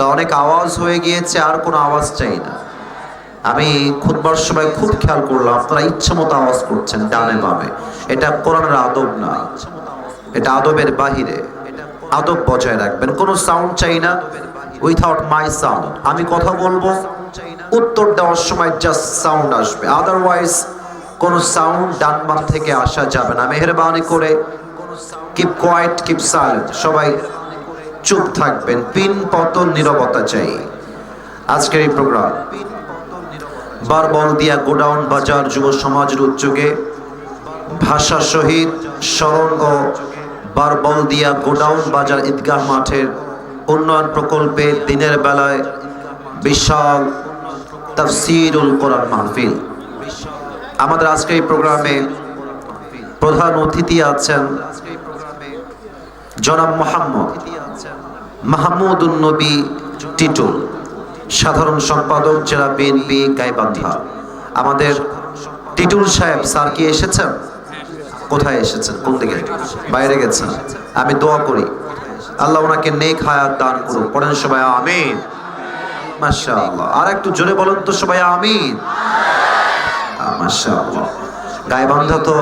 তো অনেক আওয়াজ হয়ে গিয়েছে, আর কোনো আওয়াজ চাই না। আমি খুদবার সময় খুব খেয়াল করলাম, আপনারা ইচ্ছে মতো আওয়াজ করছেন, ডানে বামে। এটা কোরআনের আদব না। এটা আদবের বাহিরে। আদব বজায় রাখবেন। কোনো সাউন্ড চাই না। উইথাউট মাই সাউন্ড আমি কথা বলব, উত্তর দেওয়ার সময় জাস্ট সাউন্ড আসবে। আদারওয়াইজ কোনো সাউন্ড ডান বাম থেকে আসা যাবে না। মেহরবানি করে কিপ কোয়াইট কিপ সাইলেন্ট সবাই চুপ থাকবেন পিন পতন নিরবতা চাই। আজকের এই প্রোগ্রাম, বারবল দিয়া গোডাউন বাজার যুব সমাজের উদ্যোগে, ভাষা শহীদ স্মরণ ও বারবল দিয়া গোডাউন বাজার ঈদগাহ মাঠের উন্নয়ন প্রকল্পে দিনের বেলায় বিশাল তাফসিরুল কোরআন মাহফিল। আমাদের আজকে এই প্রোগ্রামে প্রধান অতিথি আছেন জনাব মোহাম্মদ মাহমুদুল নবী টিটুল সাধারণ সম্পাদক জেলা বিএনপি গাইবান্ধা। আমাদের টিটুল সাহেব, স্যার কি এসেছেন? কোথায় এসেছেন? কোন দিকে? বাইরে গেছেন। আমি দোয়া করি। আল্লাহ ওনাকে নেক হায়াত দান করুন পড়েন সবাই আমিন। মাশাআল্লাহ। আর একটু জোরে বলুন তো সবাই আমিন। মাশাআল্লাহ। গাইবান্ধা তো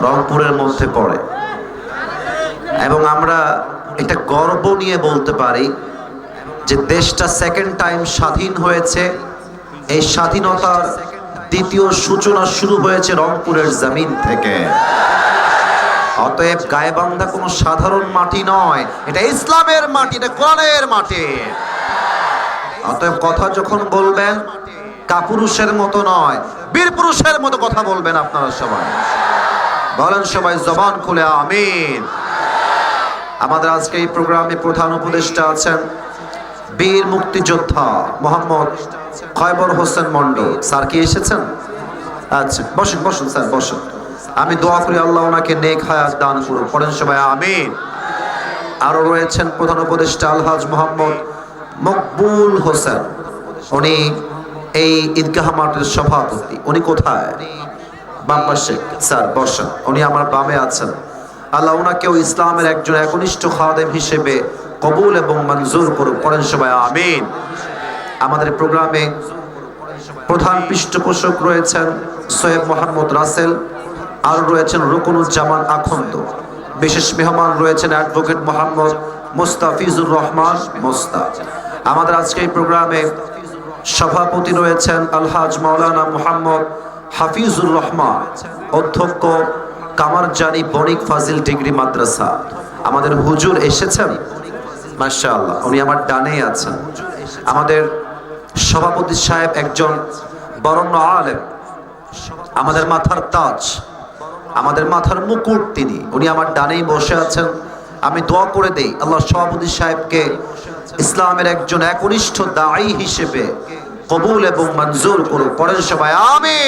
রংপুরের মধ্যে পড়ে। এবং আমরা এটা গর্ব নিয়ে বলতে পারি যে দেশটা সেকেন্ড টাইম স্বাধীন হয়েছে। এই স্বাধীনতার দ্বিতীয় সূচনা শুরু হয়েছে রংপুরের জমিন থেকে। অতএব গায়েবান্ধা কোনো সাধারণ মাটি নয়, এটা ইসলামের মাটি, এটা কোরআনের মাটি। অতএব কথা যখন বলবেন, কাপুরুষের মতো নয়, বীর পুরুষের মতো কথা বলবেন আপনারা সবাই। বলেন সবাই, জবান খুলে, আমিন। আমাদের আজকে এই প্রোগ্রামে প্রধান উপদেষ্টা আছেন বীর মুক্তিযোদ্ধা মোহাম্মদ খয়বর হোসেন মন্ডল। স্যার কি এসেছেন? আচ্ছা বসুন বসুন, স্যার, বসুন। আমি দোয়া করি আল্লাহ ওনাকে নেক হায়াত দান করুন পড়েন সবাই, আমিন। আরও রয়েছেন প্রধান উপদেষ্টা আলহাজ মোহাম্মদ মকবুল হোসেন। উনি এই ঈদগাহ মাঠের সভাপতি। উনি কোথায়? বাম পাশে স্যার, বসেন। উনি আমার বামে আছেন। আল্লাহ ওনাকেও ইসলামের একজন একনিষ্ঠ খাদেম হিসেবে কবুল এবং মঞ্জুর করুক। পড়েন সবাই, আমিন। আমাদের প্রোগ্রামে প্রধান পৃষ্ঠপোষক রয়েছেন সৈয়দ মোহাম্মদ রাসেল, আর রয়েছেন রুকনুজ্জামান আখন্দ। বিশেষ মেহমান রয়েছেন অ্যাডভোকেট মোহাম্মদ মোস্তাফিজুর রহমান মোস্তা আমাদের আজকে এই প্রোগ্রামে সভাপতি রয়েছেন আলহাজ মাওলানা মোহাম্মদ হাফিজুর রহমান, অধ্যক্ষ কামারজানি বণিক ফাজিল ডিগ্রি মাদ্রাসা। আমাদের হুজুর এসেছেন? মাশাআল্লাহ, উনি আমার ডানেই আছেন। আমাদের সভাপতি সাহেব একজন বরণ্য আলেম। আমাদের মাথার তাজ, আমাদের মাথার মুকুট তিনি। উনি আমার ডানেই বসে আছেন। আমি দোয়া করে দেই, আল্লাহ সভাপতি সাহেবকে ইসলামের একজন একনিষ্ঠ দায়ী হিসেবে কবুল এবং মঞ্জুর করুক। পরের সবাই আমি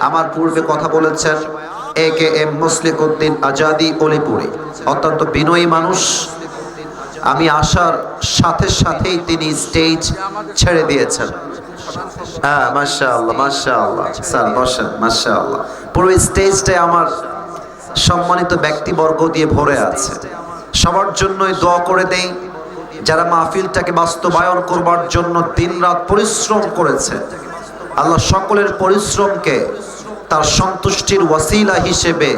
আমার পূর্বে কথা বলেছেন এ কে এম মুসলিক উদ্দিন আজাদি, অলিপুরি। অত্যন্ত বিনয়ী মানুষ। আমি আসার সাথে সাথেই তিনি স্টেজ ছেড়ে দিয়েছেন। হ্যাঁ মাশা আল্লাহ মাশা আল্লাহ স্যার, বসেন মাশা আল্লাহ পুরো স্টেজটাই আমার সম্মানিত ব্যক্তিবর্গ দিয়ে ভরে আছে। সবার জন্যই দোয়া করে দেই, যারা মাহফিলটাকে বাস্তবায়ন করবার জন্য দিনরাত পরিশ্রম করেছে। আল্লাহ সকলের পরিশ্রমকে তার সন্তুষ্টির ওয়াসিলা হিসেবে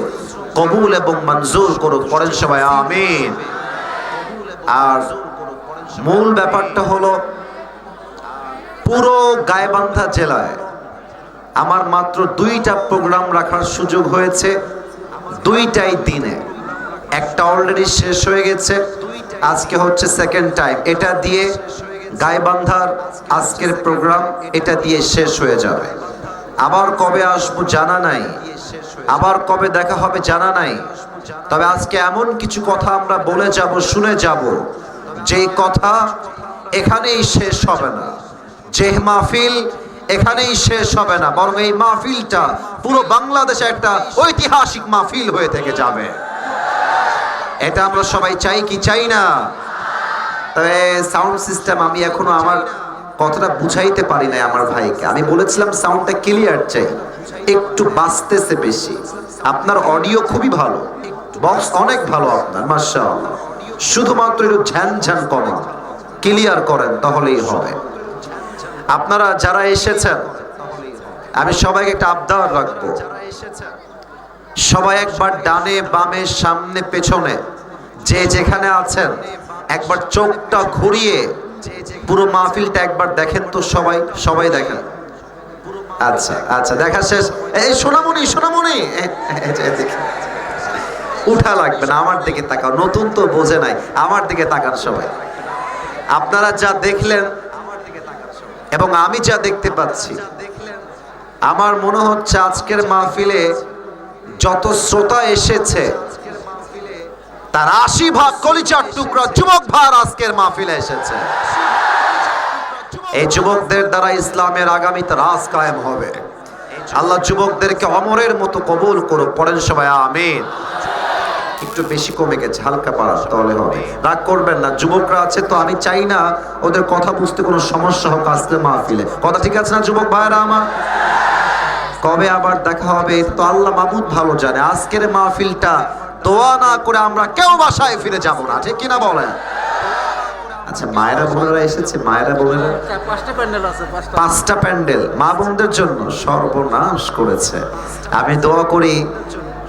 কবুল এবং মঞ্জুর করুক পড়েন সবাই, আমিন। আর মূল ব্যাপারটা হলো, পুরো গায়েবান্ধা জেলায় আমার মাত্র দুইটা প্রোগ্রাম রাখার সুযোগ হয়েছে, দুইটাই দিনে। একটা অলরেডি শেষ হয়ে গেছে, আজকে হচ্ছে সেকেন্ড টাইম এটা দিয়ে গায়েবান্ধার আজকের প্রোগ্রাম, এটা দিয়ে শেষ হয়ে যাবে। আবার কবে আসব জানা নাই। আবার কবে দেখা হবে জানা নাই। তবে আজকে এমন কিছু কথা আমরা বলে যাব, শুনে যাব যে কথা এখানেই শেষ হবে না। যে মাহফিল এখানেই শেষ হবে না, বরং এই মাহফিলটা পুরো বাংলাদেশে একটা ঐতিহাসিক মাহফিল হয়ে থেকে যাবে। এটা আমরা সবাই চাই কি চাই না? তবে সাউন্ড সিস্টেম আমি এখনও আমার কথাটা বুঝাইতে পারি নাই আমার ভাইকে। আমি বলেছিলাম সাউন্ডটা ক্লিয়ার চাই। একটু বাঁচতেছে বেশি। আপনার অডিও খুবই ভালো। বক্স অনেক ভালো আপনার, মাশাআল্লাহ। শুধুমাত্র একটু ঝ্যান ঝ্যান কমা ক্লিয়ার করেন, তাহলেই হবে। আপনারা যারা এসেছেন, আমি সবাইকে একটা আবদার রাখব। সবাই একবার ডানে, বামে, সামনে, পেছনে, যে যেখানে আছেন, একবার চোখটা ঘুরিয়ে পুরো মাহফিলটা একবার দেখেন তো সবাই সবাই দেখেন। আচ্ছা আচ্ছা দেখা শেষ। এই সোনামণি সোনামণি। উঠা লাগবে না, আমার দিকে তাকাও। নতুন তো বোঝে নাই, আমার দিকে তাকান সবাই। আপনারা যা দেখলেন এবং আমি যা দেখতে পাচ্ছি, আমার মনে হচ্ছে আজকের মাহফিলে যত শ্রোতা এসেছে তার আশি ভাগ কলিচার টুকরা যুবক ভার আজকের মাহফিলে এসেছে। এই যুবকদের দ্বারা ইসলামের আগামীতে রাজ কায়েম হবে। আল্লাহ যুবকদেরকে অমরের মতো কবুল করো পড়েন সবাই, আমিন। একটু বেশি কমে গেছে, হালকা পাড়া তাহলে হবে। রাগ করবেন না, যুবকরা আছে তো, আমি চাই না ওদের কথা বুঝতে কোনো সমস্যা হোক আজকে মাহফিলে। কথা ঠিক আছে না, যুবক ভাইরা আমার? কবে আবার দেখা হবে? তো আল্লাহ মাবুদ ভালো জানে। আজকের মাহফিলটা দোয়া না করে আমরা কেউ বাসায় ফিরে যাব না, ঠিক কিনা বলেন? আচ্ছা মায়েরা বোনেরা এসেছে, মায়েরা বোনেরা? পাঁচটা প্যান্ডেল আছে পাঁচটা প্যান্ডেল মা বোনদের জন্য সর্বনাশ করেছে। আমি দোয়া করি,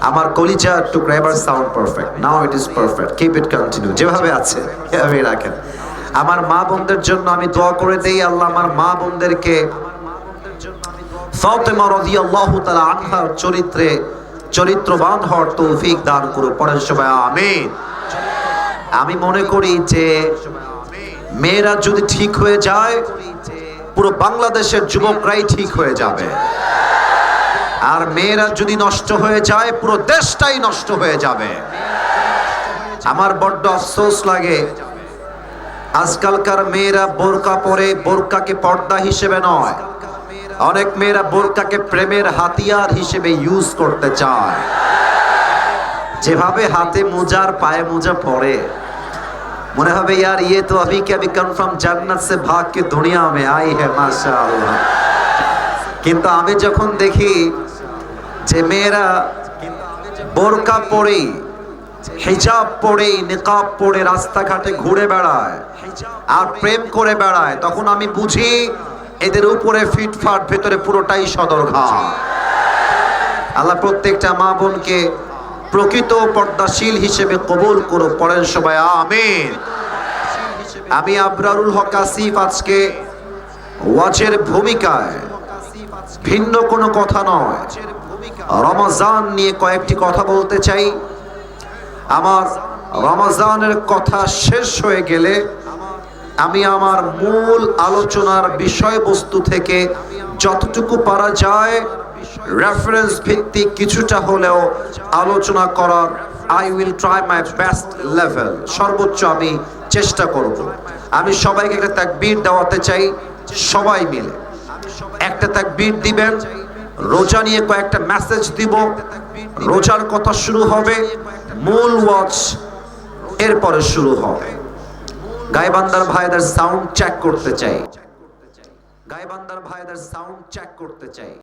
আমার কলিজা টুকরা, এবার sound perfect now it is perfect keep it continue যেভাবে আছে এভাবে রাখেন। আমার মা বোনদের জন্য আমি দোয়া করে দেই, আল্লাহ আমার মা বোনদেরকে, ফাতেমা রাদিয়াল্লাহু তাআলা আনহার চরিত্রে চরিত্রবান হওয়ার তৌফিক দান করো পরের সবাই আমি আমি মনে করি যে মেয়েরা যদি ঠিক হয়ে যায়, পুরো বাংলাদেশের যুবকরাই ঠিক হয়ে যাবে। আর মেয়েরা যদি নষ্ট হয়ে যায়, পুরো দেশটাই নষ্ট হয়ে যাবে। আমার বড্ড আফসোস লাগে। আজকালকার মেয়েরা বোরকা পরে বোরকাকে পর্দা হিসেবে নয়। অনেক মেয়েরা বোরকাকে প্রেমের হাতিয়ার হিসেবে ইউজ করতে চায়। যেভাবে হাতে মোজার পায়ে মোজা পরে। মনে হবে, ইয়ার ইয়ে তো আমি কি আমি কনফার্ম জান্নাত সে ভাগ কি দুনিয়া মে আই হে মাশাআল্লাহ। কিন্তু আমি যখন দেখি যে মেয়েরা বোরকা পরে, হিজাব পরে, নিকাব পরে রাস্তাঘাটে ঘুরে বেড়ায় আর প্রেম করে বেড়ায়, তখন আমি বুঝি এদের উপরে ফিটফাট, ভেতরে পুরোটাই সদরঘাট। আল্লাহ প্রত্যেকটা মা বোনকে প্রকৃত পর্দাশীল হিসেবে কবুল করো পড়েন সবাই, আমিন। আমি আবরারুল হক আসিফ আজকে ওয়াজের ভূমিকায় ভিন্ন কোনো কথা নয়। রমজান নিয়ে কয়েকটি কথা বলতে চাই। আমার রমজানের কথা শেষ হয়ে গেলে আমি আমার মূল আলোচনার বিষয়বস্তু থেকে যতটুকু পারা যায় রেফারেন্স ভিত্তিক কিছুটা হলেও আলোচনা করার I will try my best level সর্বোচ্চ আমি চেষ্টা করব। আমি সবাইকে একটা তাকবীর দেওয়াতে চাই, সবাই মিলে। একটা তাকবীর দিবেন, রোজা নিয়ে কয়েকটা মেসেজ দিব, রোজার কথা শুরু হবে, মূল ওয়াচ এরপরে শুরু হবে। গাইবান্দার ভাইদের সাউন্ড চেক করতে চাই। গাইবান্দার ভাইদের সাউন্ড চেক করতে চাই।